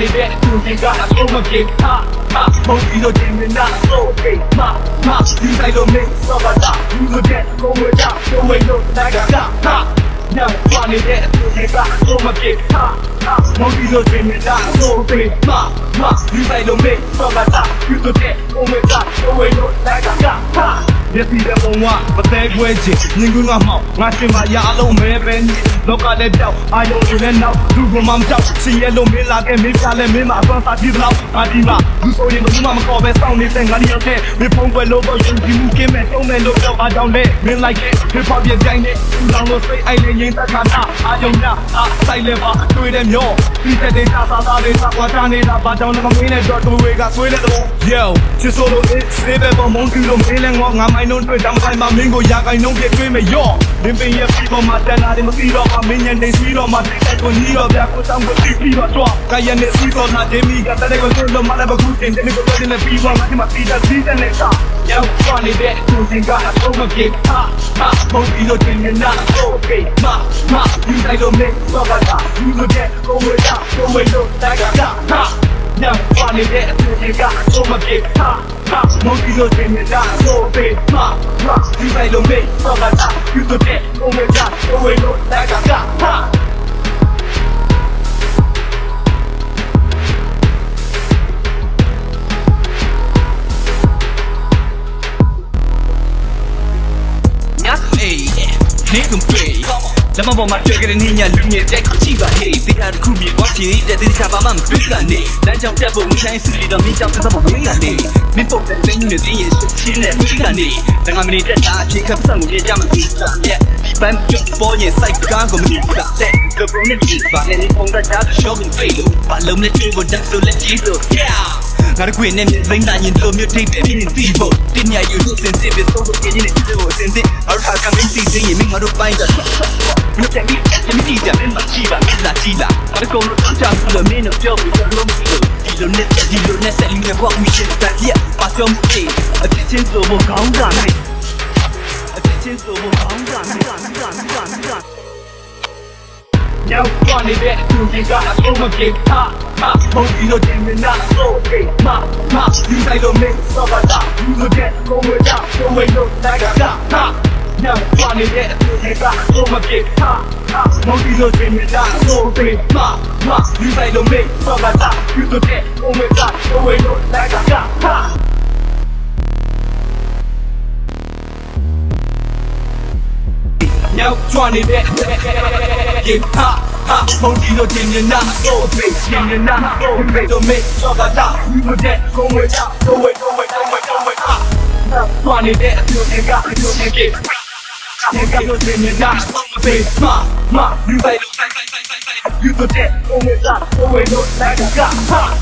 နေတဲ့သူတွေကအဆုံးမပြေဟာဟာဘုံဒီလိုတင်နေတာဆိုပေမာမာဒီတိုင်းလိုမင်းစောပါတာဒီလိုတဲ့ကိုဝေတာကိုဝေလို့နိုင်တာဟာညပါနေတဲ့သူတွေကအဆုံးမပြေဟာဟာဘုံဒီလိုတင်နေတာဆိုပေမာမာဒီတိုင်းလိုမင်းစောပါတာဒီလိုတဲ့ကိုဝေတာကိုဝေလို့နိုင်တာဟာ ရပြီတဲ့ဘုံကမသေးခွဲချင်ငင်းကွင်းကမှောက်ငါရှင်မရအလုံးမဲပဲလောကလည်းပြောက်အာယုံတွေလည်းနောက်လူကမှမကြောက်စင်ရလုံးမင်းလာခဲ့မင်းပြလဲမင်းမအသွမ်းစားပြီးတော့ငါဒီမှာလူဆိုရင်ဘယ်သူမှမခေါ်ပဲစောင့်နေတဲ့ငါဒီရောက်တဲ့မင်းဖုံးပွဲလို့တော့ရှင်ဒီမူကင်းမဲ့တုံးမဲ့လို့ပြောအားကြောင့်လေမင်းလိုက်တဲ့ဟစ်ဟော့ပြကြိုင်နေလူလောင်လို့စိတ်အိုင်နဲ့ရင်သက်ခါတာအာယုံညာအာဆိုင်လဲပါအတွေ့တဲ့မျောပြီးတဲ့ဒေတာသာသာလေးသာကွာချနေတာဘာကြောင့်လဲမင်းနဲ့တော့တူဝေကဆွေးတဲ့တော့ Yo ချစ်ဆိုလို့အေးစေပဲပေါ်မုန်းကြည့်လို့မင်းလည်းငေါငါမိုင်းလုံးတွေ့တမ်းဆိုင်မှာမင်းကိုရာခိုင်နှုန်းပြတွေ့မယ်ယောမင်းပင်ရဲ့ပြီးပေါ်မှာတန်တာတွေမပြီးတော့မှမင်းညနေစီးတော့မှတိတ်ကိုနီးတော့ဗျာကိုတောင်းကိုပြီးပြီးတော့တော့ကရနေစီးတော့နာဒေမီကတဲ့ကိုဆိုလို့မလည်းဘကူတင်တယ်ကိုတင်နေပြီးတော့မှဒီမှာပြီးတာစီးတဲ့နေတာရောက်သွားနေတဲ့သူစင်ကအဆုံးမပြေဟာဟာဘုံပြီးတော့တင်နေတာโอเคမမဒီတိုင်းလို့မင်းတော့ကတာဒီလိုတဲ့ကိုဝေတာကိုဝေလို့တိုက်ကတာဟာညပါနေတဲ့အသူတွေကအဆုံးမပြေဟာဟာမုန်းပြီးတော့တင်နေတာ ဆိုပေမမဒီတိုင်းလို့မင်းတော့ကတာဒီလိုတဲ့ကိုဝေတာကိုဝေလို့တိုက်ကတာဟာညအေးနေကွန်ပေလမ်းမပေါ်မှာတွေ့ကြတဲ့နေညာလူငယ်တဲ့ခုချီပါဟေးဒီကတခုမြေကွာချီတဲ့ဒီကဘာမှမတွေ့ကနေလမ်းကြောင်တက်ဖို့မဆိုင်စီတော့မင်းကြောင့်သက်သက်မမင်းကနေမင်းပုတ် တဲ့တင်းနေတင်းရဲ့ချင်းနဲ့မိကနေတငါမနေတဲ့တာအချိန်ခပ်ဆံကိုကြမှာပြီးတာရဲ့ဒီပန်းပြုတ်ပေါ်ရဲ့ site ကကိုမနေတာတဲ့ကဘုံနဲ့ဒီပါနဲ့ပုံကတာ shopping ဖေးလို့ဘာလုံးနဲ့တွေ့ဖို့တက်ဆိုလက်ကြီးဆို yeah ငါတို့ခွေနဲ့သိန်းသားရင်တို့မျိုးထိပ်ပဲပြင်းနေပြီဖို့တင်ညာယူလို့စင်စစ်ပဲသုံးဖို့ပြင်းနေတယ်ဒီလိုစင်စစ်ငါတို့ဟာကမင်းစီစင်းရင်မင်းငါတို့ပိုင်းတာမြတ်တယ်မြတ်တယ်မြတ်တယ်မင်းမကြည့်ပါမင်းလာကြည့်လားငါတို့ကုန်လို့ချာဘူးလို့မင်းတို့ပြောပြီးတော့လုံးမကြည့်လို့ဒီ လိုနဲ့ဒီလိုနဲ့ဆက်လေးနဲ့ဘောက်မိရှင်းတာပြပါပြောမှုကြီးအဖြစ်ချင်းဆိုဖို့ကောင်းတာနဲ့အဖြစ်ချင်းဆိုဖို့ကောင်းတာနဲ့ကောင်းတာနဲ့ကောင်းတာရောက်သွားနေတဲ့သူတွေကအဆုံးမပြေဟာဟာဘုံဒီလိုတင်နေတာဆိုပေမမဒီတိုင်းလိုမင်းစောပါတာဒီလိုတဲ့ကိုဝေတာကိုဝေလို့တိုက်ကတာဟာ ညသွားနေတဲ့သူတွေကအဆုံးမပြေဟာဟာဘုံဒီလိုတင်နေတာဆိုပေမမဒီတိုင်းလိုမင်းစောပါတာဒီလိုတဲ့ကိုဝေတာကိုဝေလို့တိုက်ကတာဟာရောက်ကြွနေတဲ့ရေဟာဟာဘုံဒီလိုတင်နေတာဆိုပေတင်နေတာဆိုပေတော့မေစောကတာဒီမတဲ့ကိုဝေချကိုဝေကိုဝေကိုဝေကိုဝေဟာကြွနေတဲ့အတူတွေက အတူတွေကေနေကလို့တင်နေတာဆိုပေမမဒီပိုင်လို့ယူတဲ့ကိုဝေချကိုဝေလို့လိုက်ကဟာ